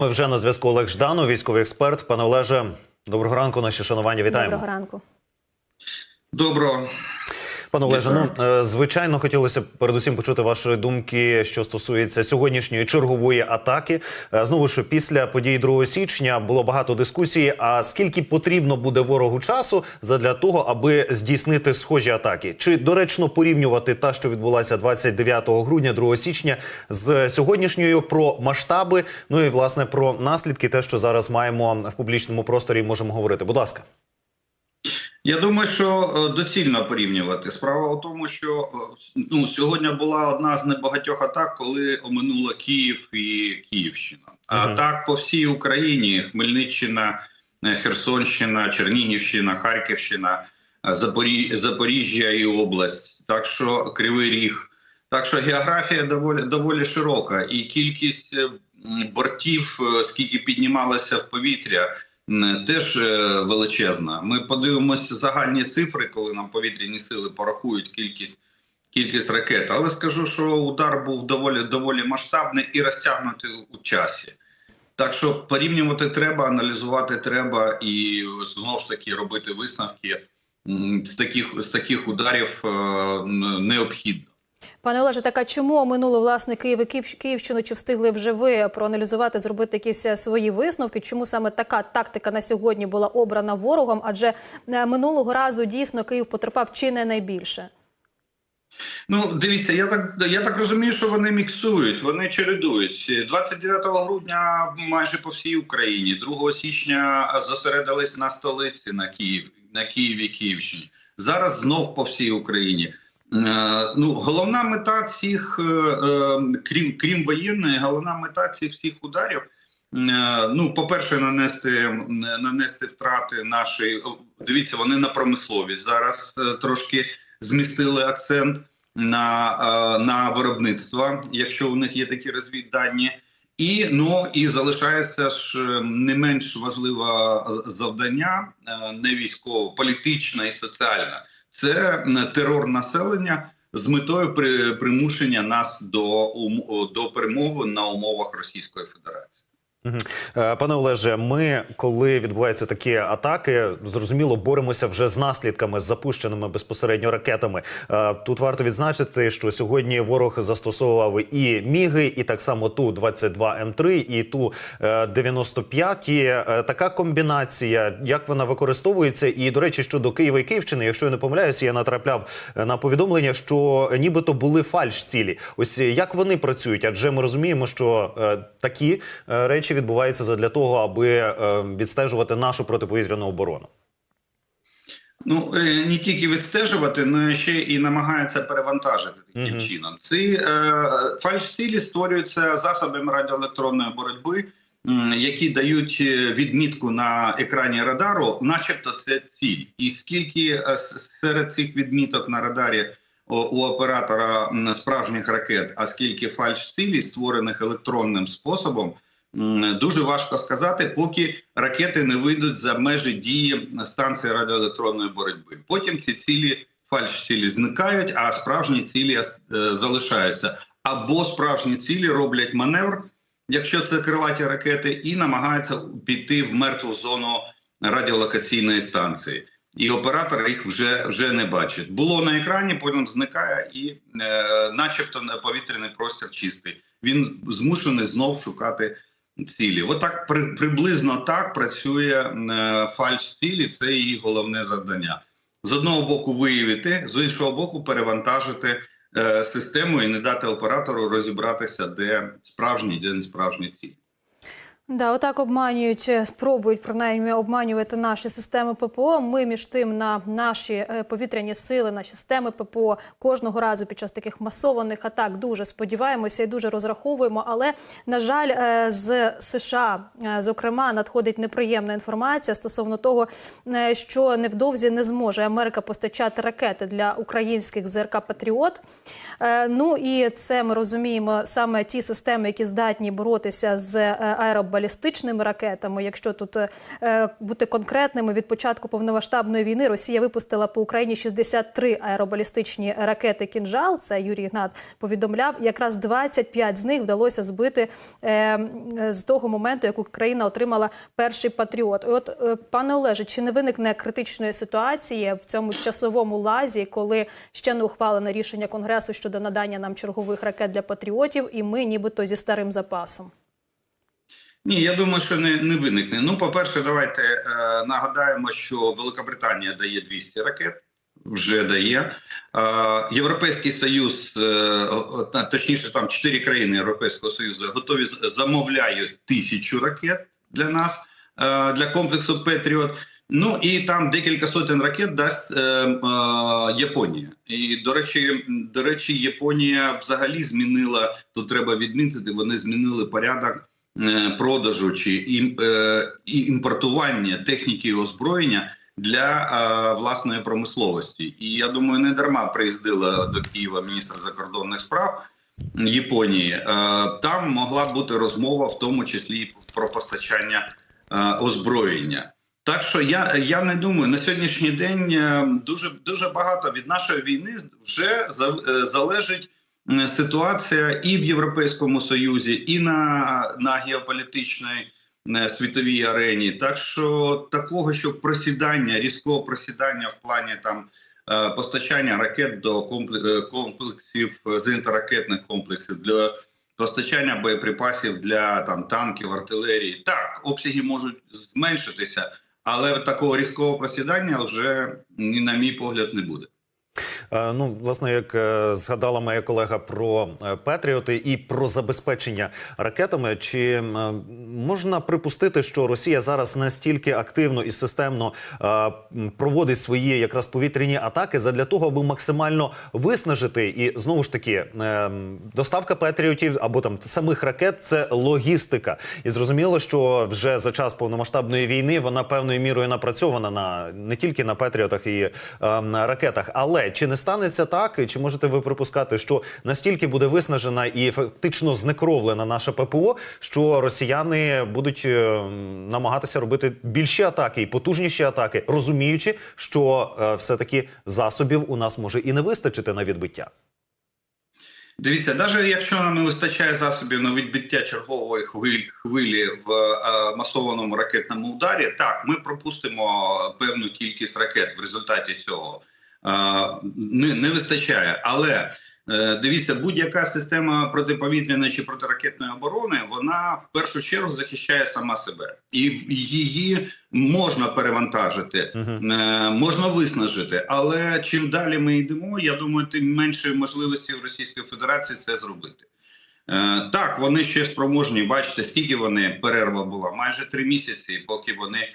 Ми вже на зв'язку Олег Жданов, військовий експерт. Пане Олеже, доброго ранку. Наші шанування. Вітаємо. Доброго ранку. Доброго. Пане Олеже, ну е, звичайно, хотілося б передусім почути вашої думки, що стосується сьогоднішньої чергової атаки. Е, Знову ж після подій 2 січня було багато дискусій. А скільки потрібно буде ворогу часу задля того, аби здійснити схожі атаки? Чи доречно порівнювати та, що відбулася 29 грудня, 2 січня, з сьогоднішньою про масштаби? Ну і власне про наслідки, те, що зараз маємо в публічному просторі, можемо говорити. Будь ласка. Я думаю, що е, доцільно порівнювати. Справа у тому, що е, ну, сьогодні була одна з небагатьох атак, коли оминула Київ і Київщина. А Мгм. так по всій Україні: Хмельниччина, е, Херсонщина, Чернігівщина, Харківщина, е, Запорі... Запоріжжя і область. Так що Кривий Ріг. Так що географія доволі доволі широка, і кількість бортів, скільки піднімалося в повітря. М, теж е, величезна. Ми подивимося загальні цифри, коли нам повітряні сили порахують кількість кількість ракет. Але скажу, що удар був доволі доволі масштабний і розтягнутий у часі. Так що порівнювати треба, аналізувати треба, і знову ж таки робити висновки з таких з таких ударів е, необхідно. Пане Олеже, так а чому минуло власне Київ і Київщину? Чи встигли вже ви проаналізувати, зробити якісь е, свої висновки? Чому саме така тактика на сьогодні була обрана ворогом? Адже е, минулого разу дійсно Київ потерпав чи не найбільше? Ну, дивіться, я так я так розумію, що вони міксують, вони чередують. 29 грудня майже по всій Україні, 2 січня зосередились на столиці на Київ, на Києві, Київщині. Зараз знов по всій Україні. Е, ну, головна мета цих, е, е, крім крім воєнної, головна мета цих всіх ударів. Ну, по-перше, нанести нанести втрати нашої. Дивіться, вони на промисловість зараз трошки змістили акцент на, на виробництво, якщо у них є такі розвіддані. І ну і залишається ж не менш важливе завдання, не військово, політичне і соціальне. Це терор населення з метою при, примушення нас до, до перемови на умовах Російської Федерації. Е, Пане Олеже, ми, коли відбуваються такі атаки, зрозуміло, боремося вже з наслідками з запущеними безпосередньо ракетами. Е, Тут варто відзначити, що сьогодні ворог застосовував і міги, і так само ту 22 М3, і ту 95. І е, така комбінація, як вона використовується, і до речі, щодо Києва і Київщини, якщо я не помиляюся, я натрапляв на повідомлення, що нібито були фальш цілі. Ось як вони працюють? Адже ми розуміємо, що такі речі відбуваються задля того, аби е, відстежувати нашу протиповітряну оборону. Ну е, не тільки відстежувати, але ще і намагаються перевантажити таким Мгм. чином. Ці е, фальш-цілі створюються засобами радіоелектронної боротьби, які дають е, відмітку на екрані радару, начебто це ціль. І скільки серед цих відміток на радарі у оператора справжніх ракет, а скільки фальш-цілі, створених електронним способом. Дуже важко сказати, поки ракети не вийдуть за межі дії станції радіоелектронної боротьби. Потім ці цілі фальш-цілі зникають, а справжні цілі е, залишаються. Або справжні цілі роблять маневр, якщо це крилаті ракети, і намагаються піти в мертву зону радіолокаційної станції. І оператор їх вже вже не бачить. Було на екрані, потім зникає, і, е, начебто, повітряний простір чистий. Він змушений знов шукати цілі. Отак при, приблизно так працює е, фальш цілі. Це її головне завдання. З одного боку виявити, з іншого боку, перевантажити е, систему і не дати оператору розібратися, де справжні, де не справжні цілі. Да, отак обманюють, е, спробують принаймні обманювати наші системи ППО. Ми між тим на наші е, повітряні сили, наші системи ППО кожного разу під час таких масованих атак дуже сподіваємося і дуже розраховуємо. Але на жаль, е, з США, зокрема, надходить неприємна інформація стосовно того, що невдовзі не зможе Америка постачати ракети для українських ЗРК Патріот. Ну і це ми розуміємо саме ті системи, які здатні боротися з е, аеробе балістичними ракетами. Якщо тут е, бути конкретними, від початку повномасштабної війни Росія випустила по Україні 63 аеробалістичні ракети «Кінжал». Це Юрій Гнат повідомляв. Якраз 25 з них вдалося збити е, з того моменту, як Україна отримала перший патріот. І От, е, пане Олеже, чи не виникне критичної ситуації в цьому часовому лазі, коли ще не ухвалене рішення Конгресу щодо надання нам чергових ракет для патріотів, і ми нібито зі старим запасом? Ні, я думаю, що не, не виникне. Ну, по-перше, давайте е, нагадаємо, що Великобританія дає 200 ракет, вже дає. Е, Європейський Союз, е, точніше, там 4 країни Європейського Союзу готові замовляють тисячу ракет для нас, е, для комплексу Петріот. Ну і там декілька сотень ракет дасть е, е, Японія. І до речі, до речі, Японія взагалі змінила. Тут треба відмітити, вони змінили порядок продажу чи е, імпортування техніки і озброєння для е, власної промисловості. І я думаю, не дарма приїздила до Києва міністр закордонних справ Японії. Е, там могла бути розмова, в тому числі про постачання е, озброєння. Так що я, я не думаю, на сьогоднішній день е, дуже дуже багато від нашої війни вже е, залежить е, ситуація і в Європейському Союзі, і на, на геополітичній е, світовій арені. Так що такого, що просідання, різкого просідання в плані там е, постачання ракет до компле- е, комплексів е, зенітно-ракетних комплексів для постачання боєприпасів для там танків, артилерії. Так, обсяги можуть зменшитися, але такого різкого просідання вже, ні, на мій погляд, не буде. Е, Ну, власне, як е, згадала моя колега про е, Петріоти і про забезпечення ракетами, чи можна припустити, що Росія зараз настільки активно і системно проводить свої якраз повітряні атаки задля того, аби максимально виснажити і знову ж таки е, доставка Петріотів або там самих ракет це логістика, і зрозуміло, що вже за час повномасштабної війни вона певною мірою напрацьована на не тільки на Петріотах і е, ракетах, але чи не станеться так, чи можете ви припускати, що настільки буде виснажена і фактично знекровлена наша ППО, що росіяни будуть е, намагатися робити більші атаки і потужніші атаки, розуміючи, що е, все таки засобів у нас може і не вистачити на відбиття? Дивіться, навіть якщо нам не вистачає засобів на відбиття чергової хвилі, хвилі в е, масованому ракетному ударі, так ми пропустимо певну кількість ракет в результаті цього. Не, не вистачає, але е, дивіться, будь-яка система протиповітряної чи протиракетної оборони, вона в першу чергу захищає сама себе, і її можна перевантажити. Е, можна виснажити, але чим далі ми йдемо, я думаю, тим менше можливості у Російської Федерації це зробити. Е, так, вони ще спроможні. Бачите, скільки вони перерва була? Майже три місяці, поки вони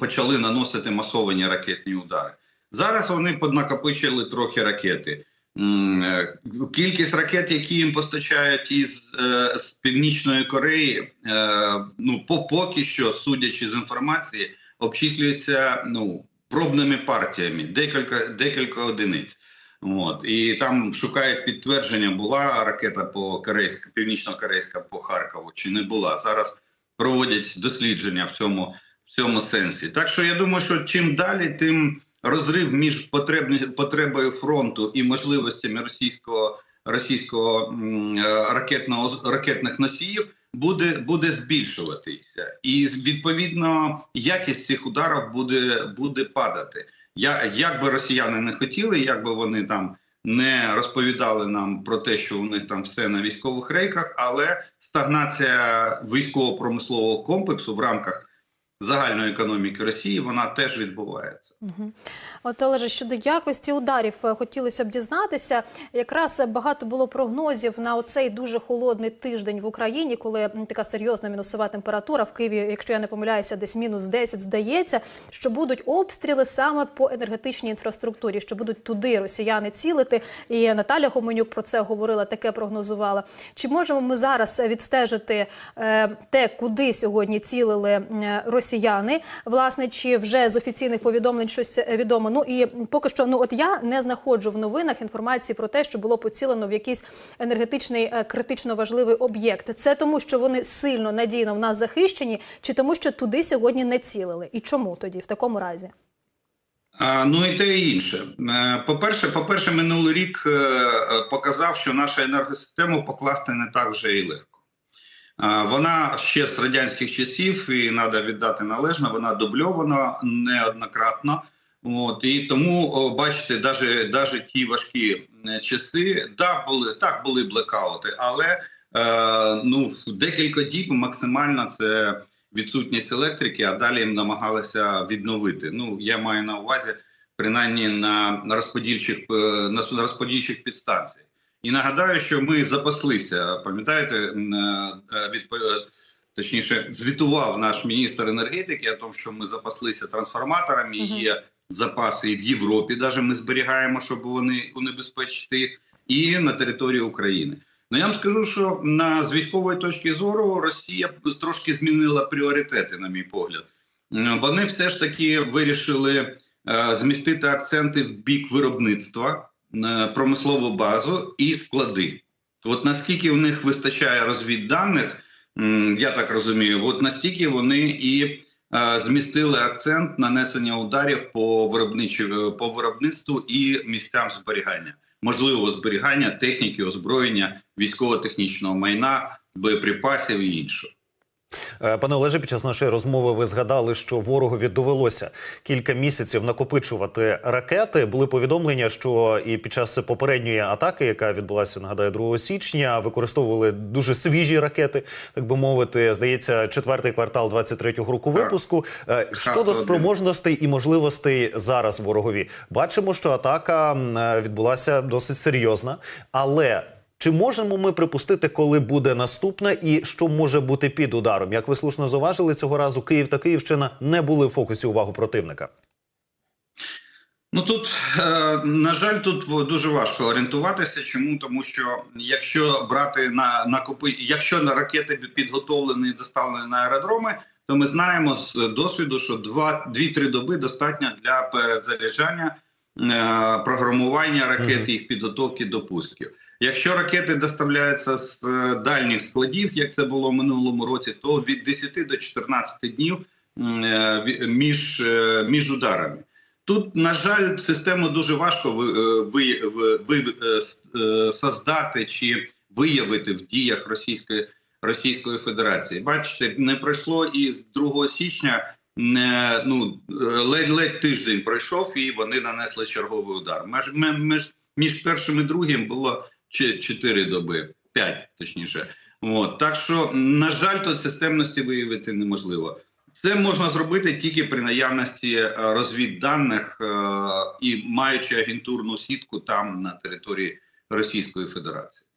почали наносити масовані ракетні удари. Зараз вони поднакопичили трохи ракети. Е, Кількість ракет, які їм постачають із е, з північної Кореї, е, ну по поки що, судячи з інформації, обчислюється ну пробними партіями, декілька декілька одиниць. От і там шукають підтвердження, була ракета по корейська, північно-корейська по Харкову чи не була. Зараз проводять дослідження в цьому в цьому сенсі. Так що я думаю, що чим далі, тим розрив між потребні, потребою фронту і можливостями російського російського е, ракетного ракетних носіїв буде буде збільшуватися, і відповідно якість цих ударів буде буде падати. Я як би росіяни не хотіли, як би вони там не розповідали нам про те, що у них там все на військових рейках, але стагнація військово-промислового комплексу в рамках загальної економіки Росії вона теж відбувається. Мгм. От Олеже, щодо якості ударів е, хотілося б дізнатися. Якраз багато було прогнозів на оцей дуже холодний тиждень в Україні, коли така серйозна мінусова температура в Києві, якщо я не помиляюся, десь мінус 10, здається, що будуть обстріли саме по енергетичній інфраструктурі, що будуть туди росіяни цілити. І Наталя Гоменюк про це говорила, таке прогнозувала. Чи можемо ми зараз відстежити е, те, куди сьогодні цілили росіяни? Росіяни. Власне, чи вже з офіційних повідомлень щось е, відомо? Ну і поки що, ну от я не знаходжу в новинах інформації про те, що було поцілено в якийсь енергетичний е, критично важливий об'єкт. Це тому, що вони сильно надійно в нас захищені, чи тому, що туди сьогодні не цілили? І чому тоді в такому разі? Ну і те і інше. Е, По-перше, по-перше, минулий рік е, е, показав, що нашу енергосистему покласти не так вже і легко. А, Вона ще з радянських часів, і треба віддати належно, вона дубльована неоднократно. От, і тому, бачите, навіть, навіть ті важкі е, часи, да, були, так, були блекаути, але е, ну, в декілька діб максимально це відсутність електрики, а далі їм намагалися відновити. Ну я маю на увазі принаймні на розподільчих е, на розподільчих підстанціях. І нагадаю, що ми запаслися. Пам'ятаєте, е, відпо- е, точніше, звітував наш міністр енергетики о тому, що ми запаслися трансформаторами. Є запаси і в Європі, навіть ми зберігаємо, щоб вони унебезпечити їх, і на території України. Ну я вам скажу, що на з військової точки зору Росія трошки змінила пріоритети, на мій погляд. Вони все ж таки вирішили е, змістити акценти в бік виробництва, промислову базу і склади. От наскільки в них вистачає розвідданих, я так розумію, от настільки вони і е, змістили акцент нанесення ударів по виробничі по виробництву і місцям зберігання, можливого зберігання техніки, озброєння, військово-технічного майна, боєприпасів і іншого. Е, Пане Олеже, під час нашої розмови ви згадали, що ворогові довелося кілька місяців накопичувати ракети. Були повідомлення, що і під час попередньої атаки, яка відбулася, нагадаю, 2 січня, використовували дуже свіжі ракети, так би мовити. Здається, четвертий квартал 23-го року випуску. Е, Щодо Х-101. спроможностей і можливостей зараз ворогові, бачимо, що атака е, відбулася досить серйозна, але. Чи можемо ми припустити, коли буде наступна, і що може бути під ударом? Як ви слушно зауважили, цього разу Київ та Київщина не були в фокусі уваги противника. Ну тут е, на жаль, тут дуже важко орієнтуватися. Чому тому, що якщо брати на накопи, якщо на ракети підготовлені і доставлені на аеродроми, то ми знаємо з досвіду, що 2-3 доби достатньо для перезаряджання е, програмування ракет їх підготовки до пусків. Якщо ракети доставляються з е, дальніх складів, як це було в минулому році, то від 10 до 14 днів е, між, е, між ударами. Тут, на жаль, систему дуже важко ви, ви, ви, ви создати чи виявити в діях Російської Російської Федерації. Бачите, не пройшло і з 2 січня. Не ну ледь-ледь тиждень пройшов, і вони нанесли черговий удар. Меж, ме- між, між першим і другим було чи- чотири доби, п'ять точніше. От так що, на жаль, тут системності виявити неможливо. Це можна зробити тільки при наявності е, розвідданих е, і маючи агентурну сітку там на території Російської Федерації.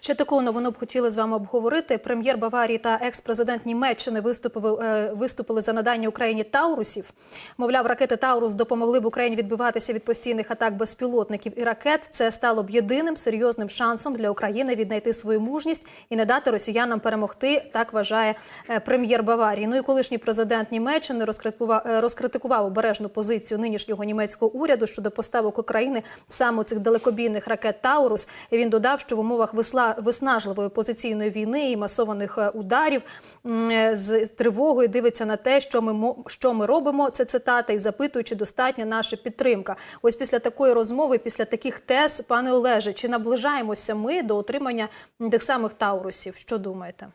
Ще таку новину б хотіли з вами обговорити. Прем'єр Баварії та екс-президент Німеччини виступили, е, виступили за надання Україні Таурусів. Мовляв, ракети Таурус допомогли б Україні відбиватися від постійних атак безпілотників і ракет. Це стало б єдиним серйозним шансом для України віднайти свою мужність і не дати росіянам перемогти. Так вважає е, прем'єр Баварії. Ну і колишній президент Німеччини е, розкритикував обережну позицію нинішнього німецького уряду щодо поставок України саме цих далекобійних ракет Таурус. І він додав, що в умовах виснажливої позиційної війни і масованих е, ударів е, з тривогою дивиться на те, що ми що ми робимо. Це цитата, і запитує, чи достатня наша підтримка. Ось після такої розмови, після таких тез, пане Олеже, чи наближаємося ми до отримання тих самих Таурусів? Що думаєте?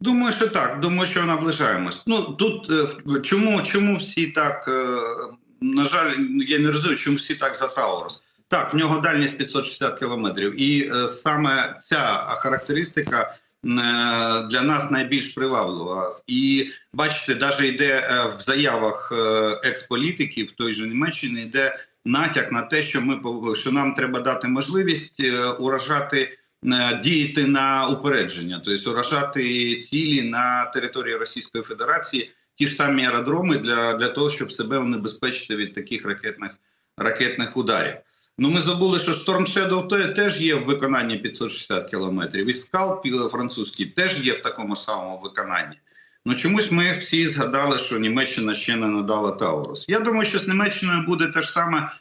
Думаю, що так. Думаю, що наближаємось. Ну тут е, чому, чому всі так на жаль, я не розумію, чому всі так за Таурус. Так, в нього дальність 560 кілометрів, і е, саме ця характеристика е, для нас найбільш приваблива. І бачите, навіть йде е, в заявах е, експолітиків той же Німеччини, йде натяк на те, що ми що нам треба дати можливість уражати. Діяти на упередження, тобто уражати цілі на території Російської Федерації, ті ж самі аеродроми для, для того, щоб себе унебезпечити від таких ракетних ракетних ударів. Ну ми забули, що Storm Shadow теж є в виконанні 560 кілометрів, і скалп е, французький теж є в такому самому виконанні. Ну чомусь ми всі згадали, що Німеччина ще не надала Таурус. Я думаю, що з Німеччиною буде те ж саме.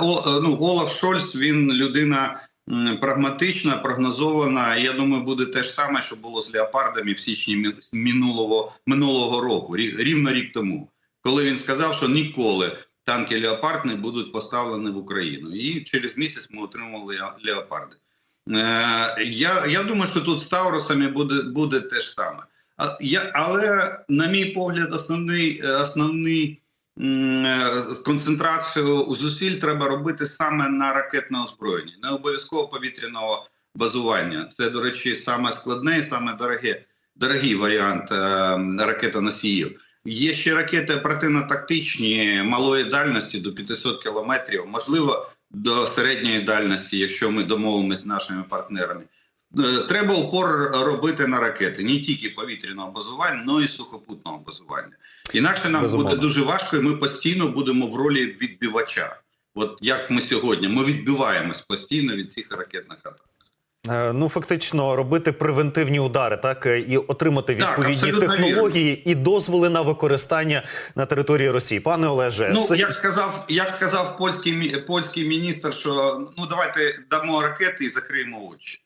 О, е, ну, Олаф Шольц, він людина прагматична, прогнозована. Я думаю, буде те ж саме, що було з леопардами в січні минулого, минулого року, рівно рік тому, коли він сказав, що ніколи танки Леопард не будуть поставлені в Україну. І через місяць ми отримали леопарди. Е, я, я думаю, що тут з Таурусами буде, буде те ж саме. Але, на мій погляд, основний, е, основний е, концентрацію зусиль треба робити саме на ракетне озброєння, не обов'язково повітряного базування. Це, до речі, саме складне і саме дороге, дорогий варіант е, ракетоносіїв. Є ще ракети оперативно-тактичні малої дальності до 500 кілометрів, можливо, до середньої дальності, якщо ми домовимося з нашими партнерами. Е, Треба упор робити на ракети, не тільки повітряного базування, але й сухопутного базування. Інакше нам Безумовно. буде дуже важко, і ми постійно будемо в ролі відбивача. От як ми сьогодні, ми відбиваємось постійно від цих ракетних атак. Е, Ну фактично робити превентивні удари, так е, і отримати відповідні так, технології і дозволи на використання на території Росії. Пане Олеже, Ну це як сказав, як сказав польський польський міністр, що ну давайте дамо ракети і закриємо очі.